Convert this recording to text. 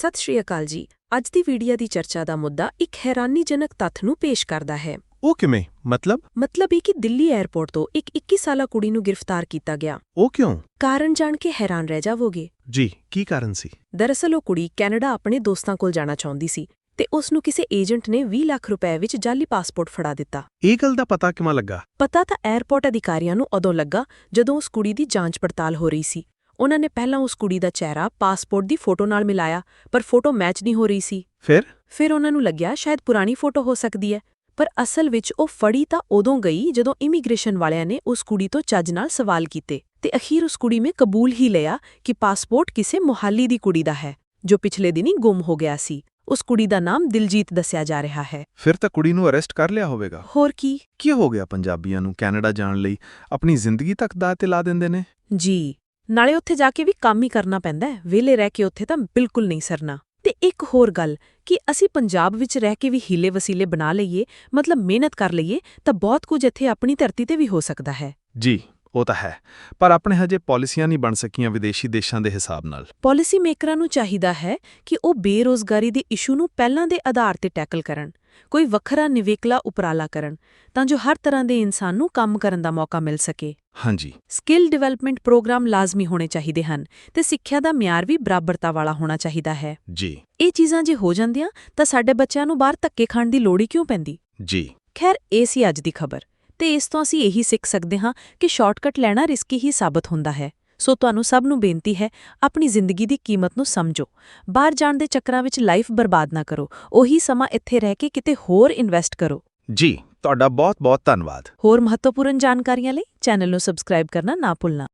ਸਤਿ ਸ਼੍ਰੀ ਅਕਾਲ ਜੀ। ਅੱਜ ਦੀ ਵੀਡੀਓ ਦੀ ਚਰਚਾ ਦਾ ਮੁੱਦਾ ਇੱਕ ਹੈਰਾਨੀਜਨਕ ਤੱਥ ਨੂੰ ਪੇਸ਼ ਕਰਦਾ ਹੈ। ਉਹ ਕਿਵੇਂ? ਮਤਲਬ? ਮਤਲਬ ਇਹ ਕਿ ਦਿੱਲੀ 에ਅਰਪੋਰਟ ਤੋਂ ਇੱਕ 21 ਸਾਲਾ ਕੁੜੀ ਨੂੰ ਗ੍ਰਿਫਤਾਰ ਕੀਤਾ ਗਿਆ। ਉਹ ਕਿਉਂ? ਕਾਰਨ ਜਾਣ ਕੇ ਹੈਰਾਨ ਰਹਿ ਜਾਵੋਗੇ। ਜੀ ਕੀ ਕਾਰਨ ਸੀ? ਦਰਅਸਲ ਉਹ ਕੁੜੀ ਕੈਨੇਡਾ ਆਪਣੇ ਦੋਸਤਾਂ ਕੋਲ ਜਾਣਾ ਚਾਹੁੰਦੀ ਸੀ ਤੇ ਉਸ ਨੂੰ ਕਿਸੇ ਏਜੰਟ ਨੇ 20 ਲੱਖ ਰੁਪਏ ਵਿੱਚ ਜਾਲੀ ਪਾਸਪੋਰਟ ਫੜਾ ਦਿੱਤਾ। ਇਹ ਗੱਲ ਦਾ ਪਤਾ ਕਿਵੇਂ ਲੱਗਾ? ਪਤਾ ਤਾਂ 에ਅਰਪੋਰਟ ਅਧਿਕਾਰੀਆਂ ਨੂੰ ਉਦੋਂ ਲੱਗਾ ਜਦੋਂ ਉਸ ਕੁੜੀ ਦੀ ਜਾਂਚ ਪੜਤਾਲ ਹੋ ਰਹੀ ਸੀ। ਉਹਨਾਂ ਨੇ ਪਹਿਲਾਂ ਉਸ ਕੁੜੀ ਦਾ ਚਿਹਰਾ ਪਾਸਪੋਰਟ ਦੀ ਫੋਟੋ ਨਾਲ ਮਿਲਾਇਆ ਪਰ ਫੋਟੋ ਮੈਚ ਨਹੀਂ ਹੋ ਰਹੀ ਸੀ। ਫਿਰ? ਫਿਰ ਉਹਨਾਂ ਨੂੰ ਲੱਗਿਆ ਸ਼ਾਇਦ ਪੁਰਾਣੀ ਫੋਟੋ ਹੋ ਸਕਦੀ ਹੈ। ਪਰ ਅਸਲ ਵਿੱਚ ਉਹ ਫੜੀ ਤਾਂ ਉਦੋਂ ਗਈ ਜਦੋਂ ਇਮੀਗ੍ਰੇਸ਼ਨ ਵਾਲਿਆਂ ਨੇ ਉਸ ਕੁੜੀ ਤੋਂ ਚੱਜ ਨਾਲ ਸਵਾਲ ਕੀਤੇ ਤੇ ਅਖੀਰ ਉਸ ਕੁੜੀ ਨੇ ਕਬੂਲ ਹੀ ਲਿਆ ਕਿ ਪਾਸਪੋਰਟ ਕਿਸੇ ਮੁਹਾਲੀ ਦੀ ਕੁੜੀ ਦਾ ਹੈ ਜੋ ਪਿਛਲੇ ਦਿਨੀ ਗੁੰਮ ਹੋ ਗਿਆ ਸੀ। ਉਸ ਕੁੜੀ ਦਾ ਨਾਮ ਦਿਲਜੀਤ ਦੱਸਿਆ ਜਾ ਰਿਹਾ ਹੈ। ਫਿਰ ਤਾਂ ਕੁੜੀ ਨੂੰ ਅਰੈਸਟ ਕਰ ਲਿਆ ਹੋਵੇਗਾ। ਹੋਰ ਕੀ? ਕੀ ਹੋ ਗਿਆ ਪੰਜਾਬੀਆਂ ਨੂੰ ਕੈਨੇਡਾ ਜਾਣ ਲਈ? ਆਪਣੀ ਜ਼ਿੰਦਗੀ ਤੱਕ ਦਾਅ ਤੇ ਲਾ ਦਿੰਦੇ ਨੇ? ਜੀ। ਨਾਲੇ ਉੱਥੇ ਜਾ ਕੇ ਵੀ ਕੰਮ ਹੀ ਕਰਨਾ ਪੈਂਦਾ ਹੈ। ਵਿਹਲੇ ਰਹਿ ਕੇ ਉੱਥੇ ਤਾਂ ਬਿਲਕੁਲ ਨਹੀਂ ਸਰਨਾ। ਤੇ ਇੱਕ ਹੋਰ ਗੱਲ ਕਿ ਅਸੀਂ ਪੰਜਾਬ ਵਿੱਚ ਰਹਿ ਕੇ ਵੀ ਹੀਲੇ ਵਸੀਲੇ ਬਣਾ ਲਈਏ ਮਤਲਬ ਮਿਹਨਤ ਕਰ ਲਈਏ ਤਾਂ ਬਹੁਤ ਕੁਝ ਇੱਥੇ ਆਪਣੀ ਧਰਤੀ ਤੇ ਵੀ ਹੋ ਸਕਦਾ ਹੈ। ਜੀ ਉਹ ਤਾਂ ਹੈ। ਪਰ ਆਪਣੇ ਹਜੇ ਪਾਲਿਸੀਆਂ ਨਹੀਂ ਬਣ ਸਕੀਆਂ ਵਿਦੇਸ਼ੀ ਦੇਸ਼ਾਂ ਦੇ ਹਿਸਾਬ ਨਾਲ। ਪਾਲਿਸੀ ਮੇਕਰਾਂ ਨੂੰ ਚਾਹੀਦਾ ਹੈ ਕਿ ਉਹ ਬੇਰੋਜ਼ਗਾਰੀ ਦੇ ਇਸ਼ੂ ਨੂੰ ਪਹਿਲਾਂ ਦੇ ਆਧਾਰ ਤੇ ਟੈਕਲ ਕਰਨ। ਕੋਈ ਵੱਖਰਾ ਨਿਵੇਕਲਾ ਉਪਰਾਲਾ ਕਰਨ ਤਾਂ ਜੋ ਹਰ ਤਰ੍ਹਾਂ ਦੇ ਇਨਸਾਨ ਨੂੰ ਕੰਮ ਕਰਨ ਦਾ ਮੌਕਾ ਮਿਲ ਸਕੇ। ਹਾਂਜੀ। ਸਕਿੱਲ ਡਿਵੈਲਪਮੈਂਟ ਪ੍ਰੋਗਰਾਮ ਲਾਜ਼ਮੀ ਹੋਣੇ ਚਾਹੀਦੇ ਹਨ ਤੇ ਸਿੱਖਿਆ ਦਾ ਮਿਆਰ ਵੀ ਬਰਾਬਰਤਾ ਵਾਲਾ ਹੋਣਾ ਚਾਹੀਦਾ ਹੈ। ਜੀ। ਇਹ ਚੀਜ਼ਾਂ ਜੇ ਹੋ ਜਾਂਦੀਆਂ ਤਾਂ ਸਾਡੇ ਬੱਚਿਆਂ ਨੂੰ ਬਾਹਰ ਧੱਕੇ ਖਾਣ ਦੀ ਲੋੜ ਹੀ ਕਿਉਂ ਪੈਂਦੀ? ਜੀ। ਖੈਰ ਇਹ ਸੀ ਅੱਜ ਦੀ ਖਬਰ ਤੇ ਇਸ ਤੋਂ ਅਸੀਂ ਇਹੀ ਸਿੱਖ ਸਕਦੇ ਹਾਂ ਕਿ ਸ਼ਾਰਟਕਟ ਲੈਣਾ ਰਿਸਕੀ ਹੀ ਸਾਬਤ ਹੁੰਦਾ ਹੈ। ਸੋ ਤੁਹਾਨੂੰ ਸਭ ਨੂੰ ਬੇਨਤੀ ਹੈ ਆਪਣੀ ਜ਼ਿੰਦਗੀ ਦੀ ਕੀਮਤ ਨੂੰ ਸਮਝੋ। ਬਾਹਰ ਜਾਣ ਦੇ ਚੱਕਰਾਂ ਵਿੱਚ ਲਾਈਫ ਬਰਬਾਦ ਨਾ ਕਰੋ। ਉਹੀ ਸਮਾਂ ਇੱਥੇ ਰਹਿ ਕੇ ਕਿਤੇ ਹੋਰ ਇਨਵੈਸਟ ਕਰੋ। ਜੀ ਤੁਹਾਡਾ ਬਹੁਤ ਬਹੁਤ ਧੰਨਵਾਦ। ਹੋਰ ਮਹੱਤਵਪੂਰਨ ਜਾਣਕਾਰੀਆਂ ਲਈ ਚੈਨਲ ਨੂੰ ਸਬਸਕ੍ਰਾਈਬ ਕਰਨਾ ਨਾ ਭੁੱਲਣਾ।